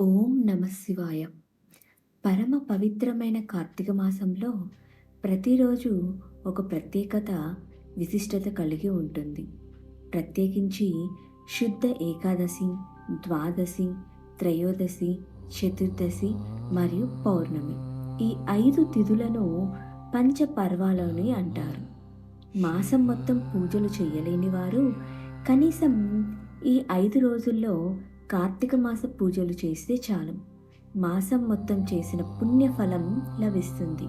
ఓం నమ శివాయ. పరమ పవిత్రమైన కార్తీక మాసంలో ప్రతిరోజు ఒక ప్రత్యేకత విశిష్టత కలిగి ఉంటుంది. ప్రత్యేకించి శుద్ధ ఏకాదశి ద్వాదశి త్రయోదశి చతుర్దశి మరియు పౌర్ణమి ఈ ఐదు తిథులను పంచపర్వాలని అంటారు. మాసం మొత్తం పూజలు చేయలేని వారు కనీసం ఈ ఐదు రోజుల్లో కార్తీక మాస పూజలు చేస్తే చాలు. మాసం మొత్తం చేసిన పుణ్యఫలం లభిస్తుంది.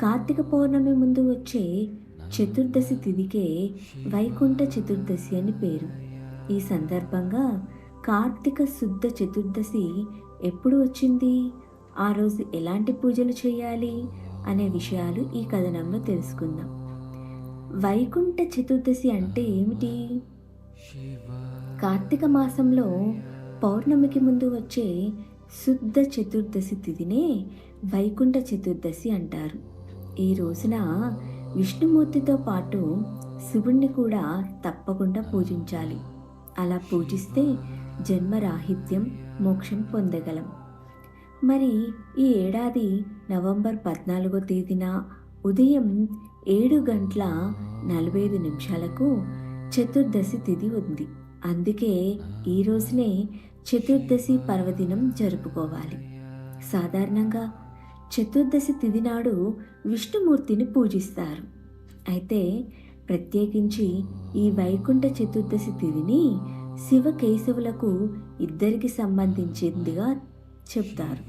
కార్తీక పౌర్ణమి ముందు వచ్చే చతుర్దశి తిథికే వైకుంఠ చతుర్దశి అని పేరు. ఈ సందర్భంగా కార్తీక శుద్ధ చతుర్దశి ఎప్పుడు వచ్చింది? ఆ రోజు ఎలాంటి పూజలు చేయాలి? అనే విషయాలు ఈ కథనంలో తెలుసుకుందాం. వైకుంఠ చతుర్దశి అంటే ఏమిటి? కార్తీక మాసంలో పౌర్ణమికి ముందు వచ్చే శుద్ధ చతుర్దశి తిథినే వైకుంఠ చతుర్దశి అంటారు. ఈ రోజున విష్ణుమూర్తితో పాటు శివుణ్ణి కూడా తప్పకుండా పూజించాలి. అలా పూజిస్తే జన్మరాహిత్యం మోక్షం పొందగలం. మరి ఈ ఏడాది నవంబర్ పద్నాలుగో తేదీన ఉదయం ఏడు గంటల నలభై ఐదు నిమిషాలకు చతుర్దశి తిథి ఉంది. అందుకే ఈ రోజునే చతుర్దశి పర్వదినం జరుపుకోవాలి. సాధారణంగా చతుర్దశి తిథి నాడు విష్ణుమూర్తిని పూజిస్తారు. అయితే ప్రత్యేకించి ఈ వైకుంఠ చతుర్దశి తిథిని శివ కేశవులకు ఇద్దరికి సంబంధించిందిగా చెప్తారు.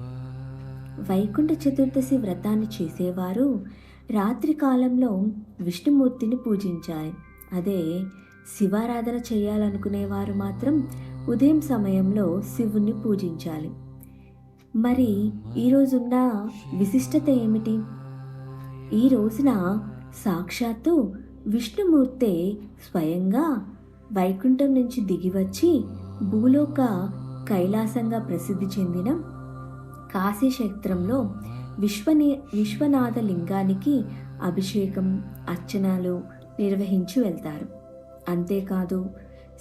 వైకుంఠ చతుర్దశి వ్రతాన్ని చేసేవారు రాత్రి కాలంలో విష్ణుమూర్తిని పూజించాలి. అదే శివారాధన చేయాలనుకునేవారు మాత్రం ఉదయం సమయంలో శివుణ్ణి పూజించాలి. మరి ఈరోజున్న విశిష్టత ఏమిటి? ఈ రోజున సాక్షాత్తు విష్ణుమూర్తే స్వయంగా వైకుంఠం నుంచి దిగివచ్చి భూలోక కైలాసంగా ప్రసిద్ధి చెందిన కాశీక్షేత్రంలో విశ్వని విశ్వనాథ లింగానికి అభిషేకం అర్చనలు నిర్వహించి వెళ్తారు. అంతేకాదు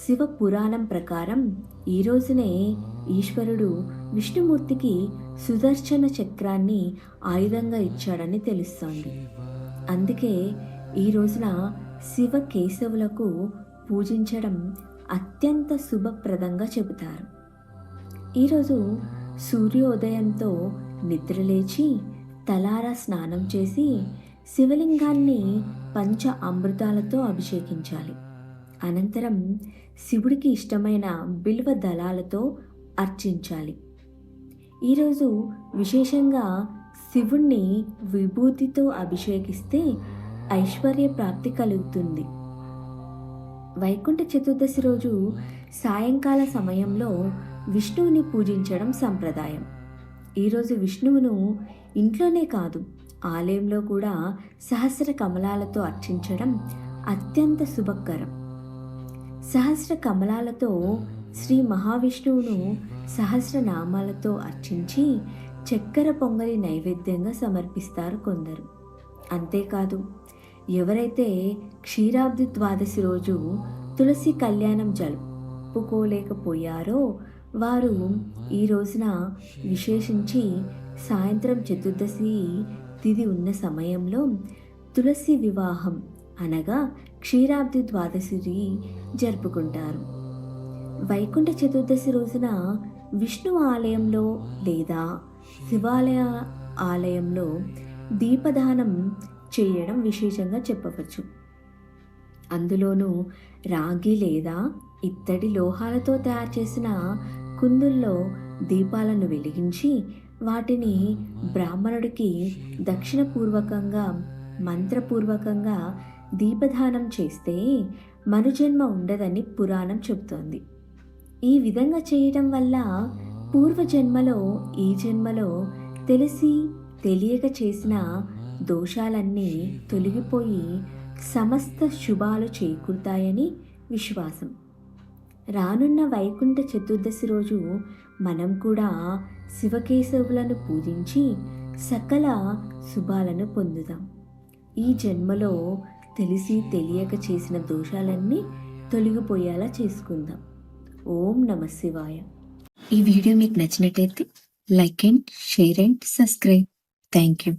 శివ పురాణం ప్రకారం ఈ రోజునే ఈశ్వరుడు విష్ణుమూర్తికి సుదర్శన చక్రాన్ని ఆయుధంగా ఇచ్చాడని తెలుస్తోంది. అందుకే ఈ రోజున శివ కేశవులకు పూజించడం అత్యంత శుభప్రదంగా చెబుతారు. ఈరోజు సూర్యోదయంతో నిద్రలేచి తలారా స్నానం చేసి శివలింగాన్ని పంచ అమృతాలతో అభిషేకించాలి. అనంతరం శివుడికి ఇష్టమైన బిల్వ దళాలతో అర్చించాలి. ఈరోజు విశేషంగా శివుణ్ణి విభూతితో అభిషేకిస్తే ఐశ్వర్య ప్రాప్తి కలుగుతుంది. వైకుంఠ చతుర్దశి రోజు సాయంకాల సమయంలో విష్ణువుని పూజించడం సంప్రదాయం. ఈరోజు విష్ణువును ఇంట్లోనే కాదు ఆలయంలో కూడా సహస్ర కమలాలతో అర్చించడం అత్యంత శుభకరం. సహస్ర కమలాలతో శ్రీ మహావిష్ణువును సహస్రనామాలతో అర్చించి చక్కెర పొంగలి నైవేద్యంగా సమర్పిస్తారు కొందరు. అంతేకాదు ఎవరైతే క్షీరాబ్ది ద్వాదశి రోజు తులసి కళ్యాణం జరుపుకోలేకపోయారో వారు ఈ రోజున విశేషించి సాయంత్రం చతుర్దశి తిది ఉన్న సమయంలో తులసి వివాహం అనగా క్షీరాబ్ది ద్వాదశిని జరుపుకుంటారు. వైకుంఠ చతుర్దశి రోజున విష్ణు ఆలయంలో లేదా శివాలయ ఆలయంలో దీపదానం చేయడం విశేషంగా చెప్పవచ్చు. అందులోనూ రాగి లేదా ఇత్తడి లోహాలతో తయారు చేసిన కుందుల్లో దీపాలను వెలిగించి వాటిని బ్రాహ్మణుడికి దక్షిణపూర్వకంగా మంత్రపూర్వకంగా దీపదానం చేస్తే మనుజన్మ ఉండదని పురాణం చెబుతోంది. ఈ విధంగా చేయటం వల్ల పూర్వజన్మలో ఈ జన్మలో తెలిసి తెలియక చేసిన దోషాలన్నీ తొలగిపోయి సమస్త శుభాలు చేకూరుతాయని విశ్వాసం. రానున్న వైకుంఠ చతుర్దశి రోజు మనం కూడా శివకేశవులను పూజించి సకల శుభాలను పొందుదాం. ఈ జన్మలో తెలిసి తెలియక చేసిన దోషాలన్నీ తొలగిపోయేలా చేసుకుందాం. ఓం నమ శివాయ. ఈ వీడియో మీకు నచ్చినట్టయితే like and share and subscribe. Thank you